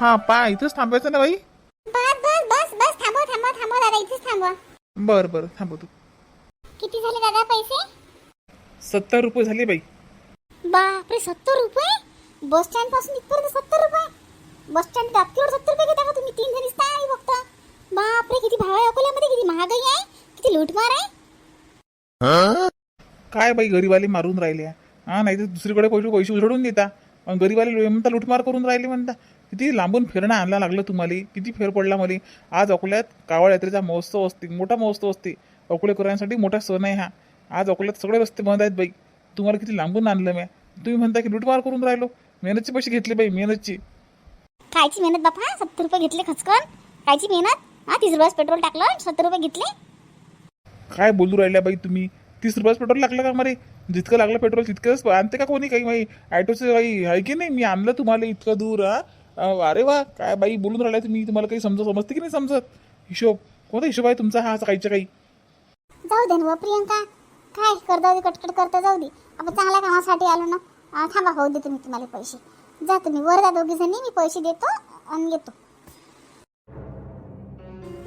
हा पा इथंच थांबायचं ना बाई. बस बस बस बस थांबव थांबव थांबव दादा इथेच थांबवा. बर बर थांबव तू. किती झाले दादा पैसे? सत्तर रुपये झाले बाई. बापरे सत्तर रुपये? बस स्टँडपासून इथपर्यंत सत्तर रुपये? बस स्टँड दाबतीवर सत्तर रुपये घेता का तुम्ही? तीन जणीच काय फक्त. बापरे किती भाव आहे अकोल्यामध्ये किती महागाई आहे? किती लूटमार आहे? काय बाई गरीबाले मारून राहिले. हा नाही तर दुसरीकडे पैसे पैसे उधळून देता. पण गरीबाले म्हणता लुटमार करून राहिले म्हणता. किती लांबून फिरणं आणला लागलं तुम्हाला? किती फेर पडला मला? आज अकोल्यात कावड यात्रेचा महोत्सव असते मोठा महोत्सव असते. अकोलेकरांसाठी मोठा सण आहे हा. आज अकोल्यात सगळे रस्ते बंद आहेत बाई. तुम्हाला किती लांबून आणलं मी? तुम्ही म्हणता की लुटमार करून राहिलो. मेहनतचे पैसे घेतले बाई मेहनतची. कायची मेहनत बापा? सत्तर रुपये घेतले खचकन. कायची मेहनत? हा तीस रुपयाच पेट्रोल टाकलं सत्तर रुपये घेतले. काय बोलू राहिल्या बाई तुम्ही? तीस रुपयाच पेट्रोल लागलं का मरे? जितकं लागलं पेट्रोल तितकंच आणते का कोणी काही बाई? ॲटोचं काही आहे की नाही? मी आणलं तुम्हाला इतकं दूर हा? अरे वा काय बाई बोलून राहिल्या तुम्ही तुम्हाला काही समजत समजते की नाही समजत? हिशोब कोणता हिशोब आहे तुमचा? हा काहीच्या काही. जाऊ दे ना बुवा, प्रियंका. काय करता दे कटकट करता जाऊ दे. आपण चांगल्या कामासाठी आलो ना. आ, थांबा होऊ देतो मी तुम्हाला पैसे. जा तुम्ही वर जा दोघी जणी मी पैसे देतो आणि येतो.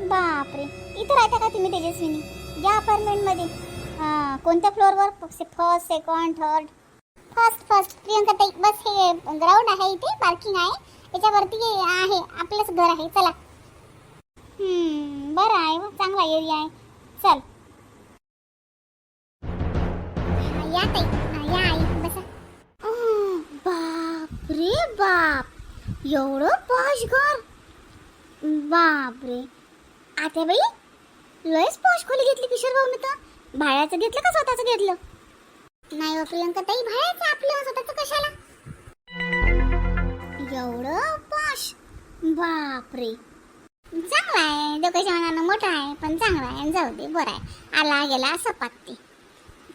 बापरे इथं राहता का तुम्ही तेजस्विनी? या अपार्टमेंटमध्ये हां कोणत्या फ्लोअरवर first second third first first Priyanka ताई बस हे ग्राउंड आहे इथे पार्किंग आहे. याच्यावरती आहे. आपलंच घर आहे. चला. बरं आहे. व, चांगला एरिया आहे. चल. या ताई. या आई. बसा. बाप रे बाप. एवढं पॉश घर. बाप रे आता बाई लयच पॉश खोली घेतली किशोर भाऊ तर. भाड्याचं घेतलं का स्वतःचं घेतलं? नाही हो, प्रियंका ताई भाड्याचं आपलं. स्वतःचं कशाला? बापरे. चांगला आहे. दोघांच्या मनानं मोठा आहे पण चांगला आहे. जाऊ दे बरं आहे. आला गेला सपात ते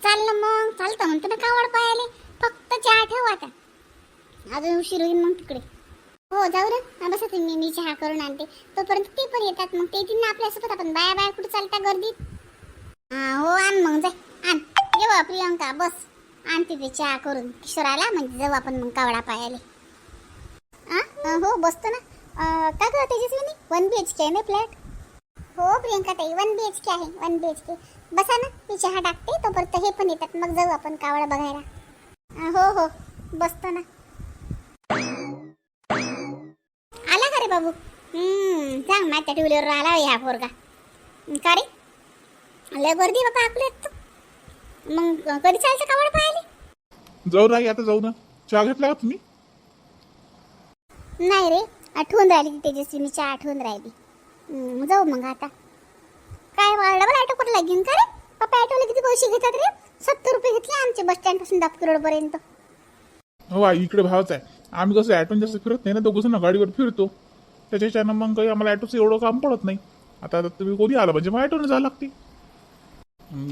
चाललं मग. चालतं म्हणतो ना कावड पायाले फक्त चहा ठेव आता. अजून उशीर होईल मग तिकडे. हो जाऊ रे. बसा तुम्ही. मी चहा करून आणते. तोपर्यंत ते पण येतात मग. ते येतील ना आपल्यासोबत आपण बाया बाया कुठं चालता गर्दीत? हा, हो आण मग जाय. आण. ये बा प्रियंका बस. आणते ते चहा करून. किशोर आला म्हणजे जाऊ आपण मग कावडा पायाले आ, हो बसतो ना. का गं Tejaswini? One B H K आहे ना फ्लॅट हो प्रियंका ताई वन बी एच के आहे वन बी एच के बसा ना मी चहा टाकते तोपर्यंत हे पण येतात. मग जाऊ आपण कावडा बघायला. अ, हो हो बसतो ना. आला का रे बाबू? हम्म सांग माझ्या टू आला ह्या पोरगा. का रे? लय गर्दी बाबा आपल्या मग कधी चालतं कावड पाहायला? जाऊ नाही आता जाऊ ना. चहा घेतला का तुम्ही? नाही रे आठवून राहिली ती तेजस्विनीची आठवण राहिली. जाऊ मग आता. काय डबल ऑटो कुठं लागेल का रे? पप्पा ऑटोला किती पैसे घेतात रे? सत्तर रुपये घेतले आमचे बस स्टँडपासून दापकी रोड पर्यंत हो आई इकडे भावच आहे. आम्ही कसं ॲटोन जास्त फिरत नाही ना दोघं जण गाडीवर फिरतो. त्याच्याच्यानं मग काही आम्हाला ॲटोचं एवढं काम पडत नाही. आता तुम्ही कोणी आलं म्हणजे मग ॲटोनं जावं लागते.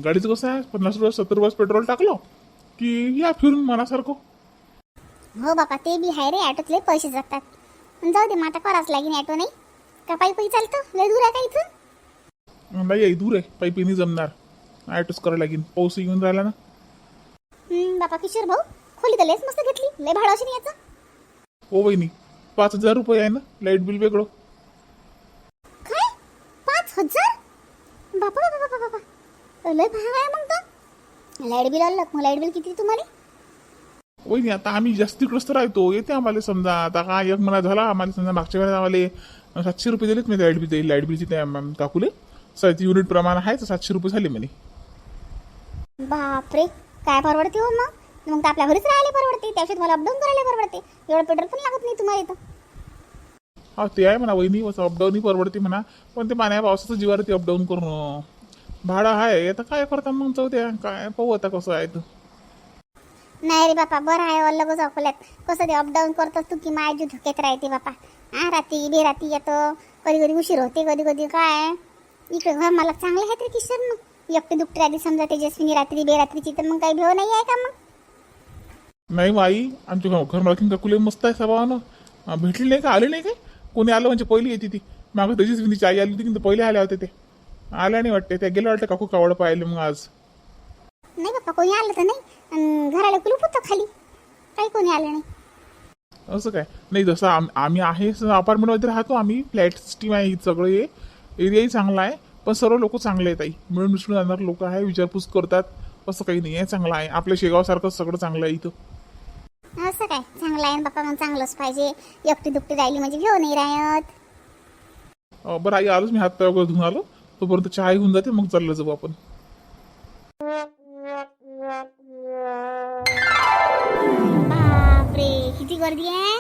गाडीचं कसं आहे? पन्नास रुपये सत्तर रुपये पेट्रोल टाकलं की या फिरून मनासारखं. हो बापा ते बी आहे रे. ऑटोतले पैसे जातात. जाऊ दे आता करावंच लागेल ऑटो नाही. का पायी पायी चालतं? लय दूर आहे का इथून? नाही आई दूर आहे. पायपीने जमणार. ॲटोच करायला लागेल. पाऊस येऊन राहिला ना. हम्म, बापा किशोर भाऊ खोली तर लयच मस्त घेतली. लय भाडं असेल याचं. हो बहिणी पाच हजार रुपये आहे ना. लाइट बिल वेगळं. काय? पाच हजार? बापा बापा बापा बापा. लय महाग आहे मग तर लाइट बिल आलं मग लाइट बिल किती तुम्हाला? वहिनी आता आम्ही जास्त तिकडंच तर राहतो. येते आम्हाला समजा. आता हा एक महिना झाला आम्हाला समजा मागच्या वेळेला आम्हाला सातशे रुपये दिलेत मी लाइट बिल लाइट बिलची त्या काकूले. सात युनिट प्रमाण आहे तर सातशे रुपये झाले म्हणे. बापरे काय परवडते हो मग? मग तर आपल्या घरीच राहायला परवडते. त्यापेक्षा तुम्हाला अपडाऊन करायला परवडते. एवढं पेट्रोल पण लागत नाही तुम्हाला इथं. हा ते आहे म्हणा वहिनी अपडाऊनही परवडते म्हणा. पण ते पाण्या पावसाचं जीवावर ते अपडाऊन करून भाडं आहे आता काय करता मग द्या. काय पाहू आता कसं आहे तर नाही रे बापा बरं आहे हो, अल्लगच अकोल्यात कसं ते अपडाऊन करतो तू की माझी धुक्यात राहते बापा. हा रात्री बेरात्री येतो कधी कधी उशीर होते कधी कधी काय? इकडे घर मला चांगले आहेत रे किशोर मग एकटे दुपटे आधी समजा तेजस्विनी रात्री बेरात्रीची तर मग काही भेव नाही आहे का मग? नाही माई आई आमच्या घर घर मालकीन काकूले मस्त आहे स्वभावानं. ना भेटली नाही का? आले नाही काय? कोणी आलं म्हणजे पहिली येते ती. मागं तेजस्विनीची आई आली होती की पहिले आल्या होते ते. आल्या नाही वाटते त्या गेल्या वाटतं काकू कावड पाहिले मग आज. नाही बापा कोणी आलं तर नाही. अन् घराला कुलूप होतं खाली. काही कोणी आलं नाही. असं काय? नाही जसं आम आम्ही आहे अपार्टमेंटमध्ये राहतो आम्ही. फ्लॅट सिस्टीम आहे सगळं हे एरियाही चांगला आहे. पण सर्व लोक चांगले आहेत आई. मिळून मिसळून जाणार लोक आहे विचारपूस करतात. असं काही नाही आहे चांगलं आहे. आपल्या शेगावसारखं सगळं चांगलं आहे इथं. असं काय? चांगलं आहे. ना बाप्पा मग चांगलंच पाहिजे. एकटी दुकटी राहिली म्हणजे घेऊ नाही राहत. अं, बरं आई आलोच मी हात पाय वगैरे धुवून आलो. तोपर्यंत चहा होऊन जाते मग चाललं जाऊ आपण. गर्दी आहे.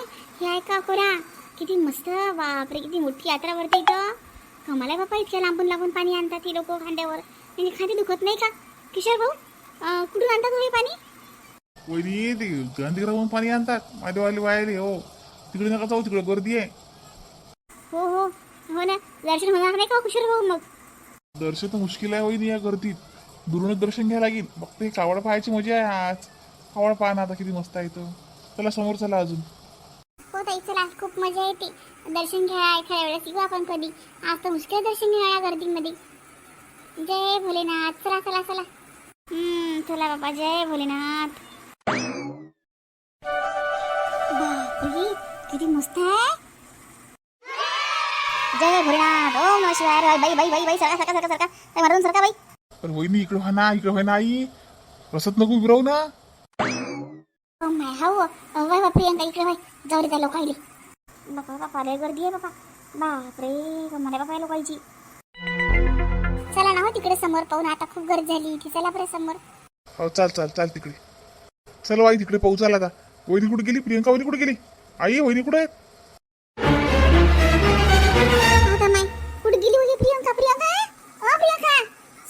हे आहे का कोरा किती मस्त बापरे किती मोठी यात्रा भरते इथं. कमाल आहे बापा इतक्या लांबून लांबून पाणी आणतात ती लोक खांद्यावर. म्हणजे खांदे दुखत नाही का? किशोर भाऊ कुठून आणतात तुम्ही पाणी? वहिनी ते गांधीग्रामून पाणी आणतात. माझ्यावाले वायले हो. तिकडे नका जाऊ तिकडे गर्दी आहे. हो हो. हो ना. दर्शन होणार नाही का हो, किशोर भाऊ मग? दर्शन तर मुश्किल आहे वहिनी या गर्दीत. दुरूनच दर्शन घ्यायला लागेल. फक्त हे कावड पाहायची मजा आहे आज. कावड पहा ना आता किती मस्त आहे तो चला समोर चला अजून. हो ताई चला. खूप मजा येते. दर्शन घ्या एखाद्या वेळेस येऊ आपण कधी. आज तर मुश्किल दर्शन घ्या गर्दीमध्ये. जय भोलेनाथ. चला चला चला. हम्म चला बाबा. जय भोलेनाथ. बापरे किती मस्त आहे. जय भोलेनाथ. ओम नमः शिवाय. बाई बाई बाई बाई सरका सरका सरका सरका बाई मारून सरका बाई? पण वहिनी इकडे ना इकडे व्हा ना आई. रसत नको विरवू ना. माय हाऊ वाय बा प्रियंका इकडे बाई जाऊ दे त्या लोकायले बापा बापा लय गर्दी आहे बापा. बापरे कमाले बापा या लोकांची चला ना हो तिकडे समोर पाहू ना आता खूप गर्दी झाली इथे. चला बरं समोर. हो चाल चाल चाल तिकडे. चल आई तिकडे पाहू चाल आता वहिनी कुठे गेली? प्रियंका वहिनी कुठे गेली? आई वहिनी कुठे आहेत? आता माय कुठे गेली म्हणजे प्रियंका? प्रियंका ओ प्रियंका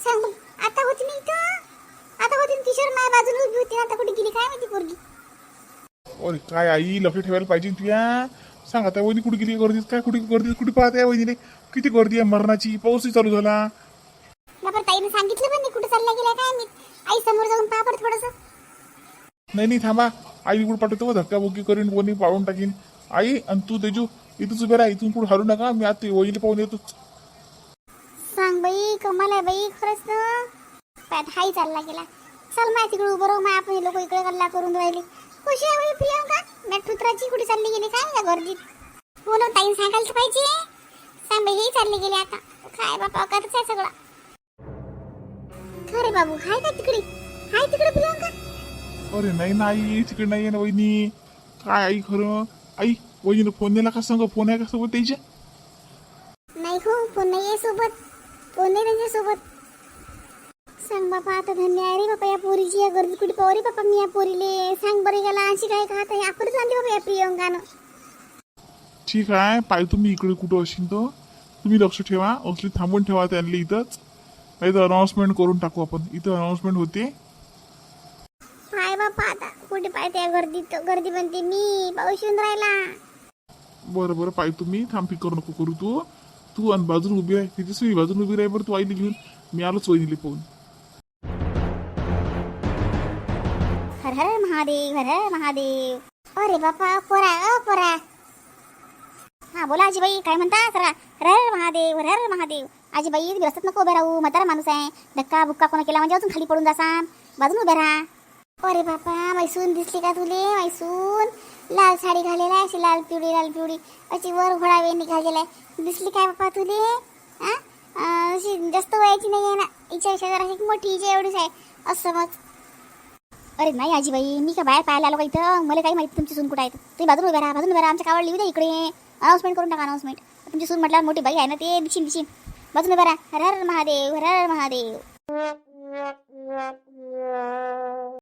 सांग आता होती नाही इथं आता होती किशोर माय बाजूला उभी होती आता कुठे गेली? काय माहिती पोरगी? अरे काय आई लक्ष ठेवायला पाहिजे तुया? सांग आता वहिनी कुठे गेली? गर्दीत काय? कुठे गर्दीत? कुठे पाहते वहिनीने किती गर्दी आहे मरणाची? पाऊसही चालू झाला. बापर ताईने सांगितलं पण नाही कुठे काय मी आई समोर जाऊन पहा बरं थोडंसं. नाही नाही थांबा. आई कुठे पाठवतो धक्काबुक्की करीन कोणी पाळून टाकीन. आई आणि तू तेजू इथंच उभे राहा इथून कुठे हरू नका. मी आता वहिनी पाहून येतोच सांग बाई कमाल आहे बाई खरंच ना. पायात हाई चालला गेला. चल माय तिकडे उभं राहू माय आपण लोक इकडे कल्ला करून राहिले. खुशी आहे म्हणजे बाई प्रियंका? मॅट्रुत्राची कुठे चालली गेली काय या गर्दीत? हो ना ताई सांगायला पाहिजे. सांग चालली गेली आता. काय बापा करत आहे सगळा. खरे बाबू हाय का तिकडे? हाय तिकडे प्रियंका? अरे नाही नाही तिकडे नाही आहे ना वहिनी. काय आई खरं? आई वहिनीनं फोन दिला का? सांग फोन आहे का सोबत त्याच्या नाही हो फोन नाही आहे सोबत फोन नाही त्यांच्यासोबत सांग बापा आता धन्य आहे रे बापा या पोरीची या गर्दी कुठे पाहू रे बापा? मी या पोरीले सांग बरे गेला अशी काय का आता याकडे चालली बाबा या प्रियंकानं. ठीक आहे पाय तुम्ही इकडे कुठं असेल तर. तुम्ही लक्ष ठेवा असली थांबून ठेवा त्यांना इथंच. नाही तर अनाऊन्समेंट करून टाकू आपण. इथं अनाऊन्समेंट होते. पाय बापा आता कुठे पाय त्या गर्दीत गर्दी बनते? मी पाऊस येऊन राहिला. बरं बरं पाय तुम्ही. थांब फिकर नको करू तू. तू आणि बाजून उभी राह तिथे बाजून उभी राह बरं तू आईली घेऊन. मी आलोच वहिनीले पाहून. महादेव हर महादेव. अरे बापा पोरा अ पोरा. हा बोला आजीबाई काय म्हणता? सरा हर महादेव हर महादेव. आजीबाई तुम्ही रस्त्यात नको उभे राहू. म्हातारा माणूस आहे. धक्का बुक्का कोणा केला? म्हणजे अजून खाली पडून जासान. बाजून उभे राहा. अरे बापा मैसून दिसली का तुले? मैसून. लाल साडी घालेला आहे अशी लाल पिवळी लाल पिवळी. अशी वर घोडावे निघालेला आहे. दिसली काय बापा तुले? हा अशी जास्त वयाची नाही आहे ना. हिच्यापेक्षा जरा एक मोठी हिच्या एवढीच आहे. असं मग अरे नाही आजीबाई मी काय बाहेर पाहायला आलो का इथं? मला काही माहिती तुमची सून कुठं आहे. तुम्ही बाजून उभ्या राहा बाजून उभ्या राहा. आमच्या कावड लिहू इकडे. अनाऊन्समेंट करून टाका अनाऊन्समेंट तुमची सून म्हटल्यावर मोठी बाई आहे ना ते दिशी दिशी बाजून उभ्या राहा. हर हर महादेव हर हर महादेव.